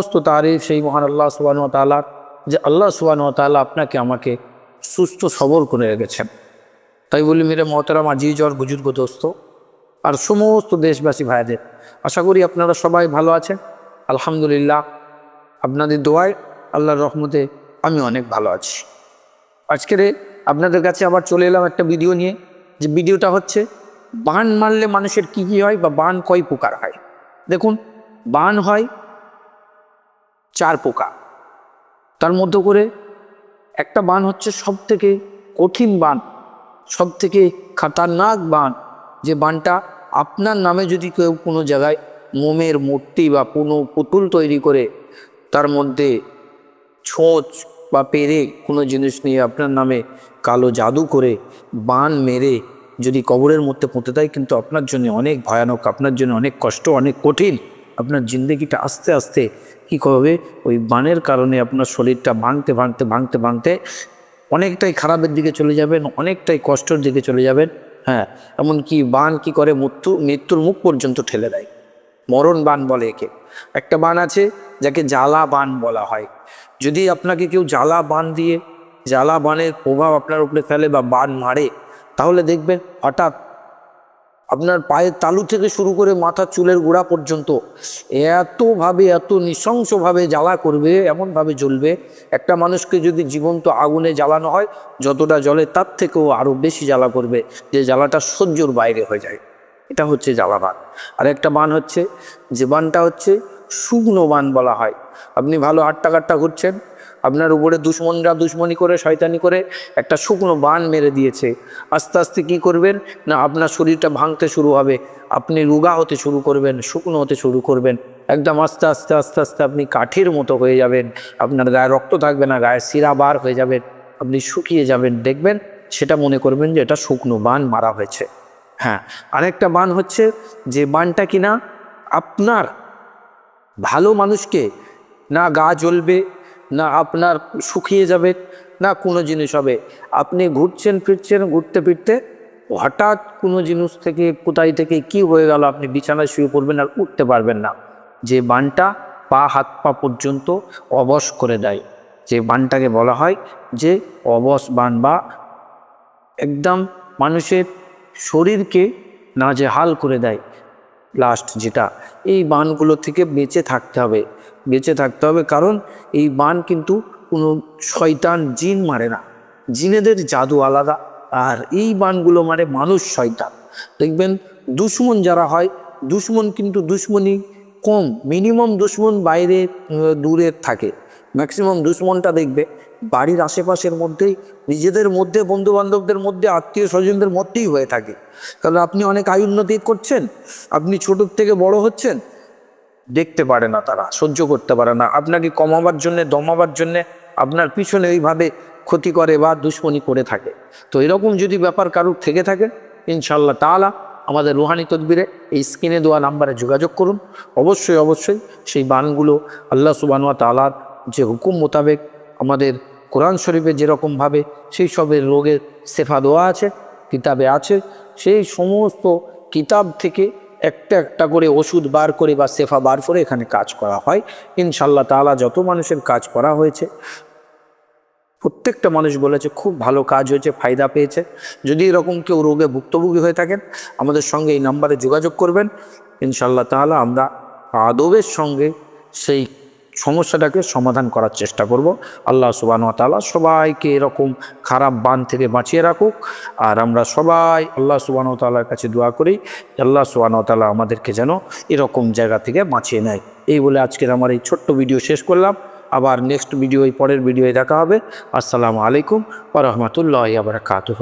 সমস্ত তারিফ সেই মহান আল্লাহ সুবাহ তালার যে আল্লাহ সুবাহ তালা আপনাকে আমাকে সুস্থ, সবল করে রেখেছেন। তাই বলি, মেরে মহতারাম আজি জ্বর বুজুর্গ দোস্ত, আর সমস্ত দেশবাসী ভাইদের, আশা করি আপনারা সবাই ভালো আছেন। আলহামদুলিল্লাহ, আপনাদের দোয়ায়, আল্লাহর রহমতে আমি অনেক ভালো আছি। আজকের আপনাদের কাছে আবার চলে এলাম একটা ভিডিও নিয়ে, যে ভিডিওটা হচ্ছে, বান মারলে মানুষের কী কী হয় বা বান কয় প্রকার হয়। দেখুন, বান হয় চার পোকা। তার মধ্যে করে একটা বান হচ্ছে সব থেকে কঠিন বান সব থেকে খাতারনাক বান। যে বানটা আপনার নামে যদি কেউ কোনো জায়গায় মোমের মূর্তি বা কোনো পুতুল তৈরি করে, তার মধ্যে ছোঁচ বা পেরে কোনো জিনিস নিয়ে আপনার নামে কালো জাদু করে বান মেরে যদি কবরের মধ্যে পুঁতে দেয়, কিন্তু আপনার জন্য অনেক ভয়ানক, আপনার জন্য অনেক কষ্ট, অনেক কঠিন। আপনার জিন্দগিটা আস্তে আস্তে কী করবে? ওই বানের কারণে আপনার শরীরটা ভাঙতে ভাঙতে ভাঙতে ভাঙতে অনেকটাই খারাপের দিকে চলে যাবেন, অনেকটাই কষ্টের দিকে চলে যাবেন হ্যাঁ। এমনকি বান কি করে? মৃত্যু, মৃত্যুর মুখ পর্যন্ত ঠেলে দেয়। মরণ বান বলে একে। একটা বান আছে যাকে জ্বালা বান বলা হয়। যদি আপনাকে কেউ জ্বালা বান দিয়ে, জ্বালা বানের প্রভাব আপনার উপরে ফেলে বা বান মারে, তাহলে দেখবেন হঠাৎ আপনার পায়ের তালু থেকে শুরু করে মাথা চুলের গোড়া পর্যন্ত এতভাবে, এত নৃশংসভাবে জ্বালা করবে, এমনভাবে জ্বলবে, একটা মানুষকে যদি জীবন্ত আগুনে জ্বালানো হয়, যতটা জলে তার থেকেও আরও বেশি জ্বালা করবে, যে জ্বালাটা সহ্যর বাইরে হয়ে যায়। এটা হচ্ছে জ্বালা বান আর একটা বান হচ্ছে, যে বানটা হচ্ছে শুকনো বান বলা হয়। আপনি ভালো আটটা কাট্টা ঘুরছেন, আপনার উপরে দুশ্মনরা দুশ্মনী করে, শয়তানি করে একটা শুকনো বান মেরে দিয়েছে। আস্তে আস্তে কি করবেন? না, আপনার শরীরটা ভাঙতে শুরু হবে। আপনি রুগা হতে শুরু করবেন, শুকনো হতে শুরু করবেন। একদম আস্তে আস্তে আস্তে আস্তে আপনি কাঠের মতো হয়ে যাবেন। আপনার গায়ে রক্ত থাকবে না, গায়ে শিরা বার হয়ে যাবেন আপনি শুকিয়ে যাবেন। দেখবেন সেটা মনে করবেন যে এটা শুকনো বান মারা হয়েছে। হ্যাঁ আরেকটা বান হচ্ছে যে বানটা কিনা? আপনার ভালো মানুষকে না গা জ্বলবে, না আপনার শুকিয়ে যাবে, না কোনো জিনিস হবে। আপনি ঘুরছেন, ফিরছেন, ঘুরতে, ফিরতে হঠাৎ কোনো জিনিস থেকে, কোথায় থেকে কি হয়ে গেল আপনি বিছানায় শুয়ে পড়বেন আর উঠতে পারবেন না। যে বানটা পা, হাত, পা পর্যন্ত অবশ করে দেয়। যে বানটাকে বলা হয় যে অবশ বান বা একদম মানুষের শরীরকে না যে হাল করে দেয়। লাস্ট যেটা, এই বানগুলো থেকে বেঁচে থাকতে হবে। বেঁচে থাকতে হবে কারণ এই বান কিন্তু কোনো শয়তান জিন মারে না। জিনেদের জাদু আলাদা, আর এই বানগুলো মারে মানুষ শয়তান। দেখবেন দুশ্মন যারা হয়, দুশ্মন কিন্তু দুশ্মনী কম মিনিমাম দুশ্মন বাইরে দূরে থাকে। ম্যাক্সিমাম দুশ্মনটা দেখবে। বাড়ির আশেপাশের মধ্যেই, নিজেদের মধ্যে বন্ধু বান্ধবদের মধ্যে, আত্মীয় স্বজনদের মধ্যেই হয়ে থাকে। কারণ আপনি অনেক আয়ুন্নতি করছেন, আপনি ছোটোর থেকে বড় হচ্ছেন, দেখতে পারে না তারা, সহ্য করতে পারে না। আপনাকে কমাবার জন্যে, দমাবার জন্যে আপনার পিছনে এইভাবে ক্ষতি করে বা দুশ্মনী করে থাকে। তো এরকম যদি ব্যাপার কারুর থেকে থাকে ইনশাল্লাহ তাআলা আমাদের রুহানি তদবিরে এই স্ক্রিনে দেওয়া নাম্বারে যোগাযোগ করুন। অবশ্যই অবশ্যই সেই বানগুলো আল্লাহ সুবানুয়া তালার যে হুকুম মোতাবেক আমাদের কোরআন শরীফে যেরকমভাবে সেই সবের রোগের সেফা দেওয়া আছে, কিতাবে আছে, সেই সমস্ত কিতাব থেকে একটা একটা করে ওষুধ বার করে বা সেফা বার করে এখানে কাজ করা হয়। ইনশাল্লাহ তাআলা যত মানুষের কাজ করা হয়েছে প্রত্যেকটা মানুষ বলেছে, খুব ভালো কাজ হয়েছে, ফায়দা পেয়েছে। যদি এরকম কেউ রোগে ভুক্তভোগী হয়ে থাকেন, আমাদের সঙ্গে এই নাম্বারে যোগাযোগ করবেন। ইনশাল্লাহ তাহলে আমরা আদবের সঙ্গে সেই সমস্যাটাকে সমাধান করার চেষ্টা করব। আল্লাহ তালা সবাইকে এরকম খারাপ বান থেকে বাঁচিয়ে রাখুক। আর আমরা সবাই আল্লাহ তালার কাছে দোয়া করি আল্লাহ তালা আমাদেরকে যেন এরকম জায়গা থেকে বাঁচিয়ে নেয়। এই বলে আজকের আমার এই ছোট্ট ভিডিও শেষ করলাম। আবার নেক্সট ভিডিও পরের ভিডিওয়ে দেখা হবে। আসসালামু আলাইকুম ওরহমতুল্লাহ আবরাকাতুহ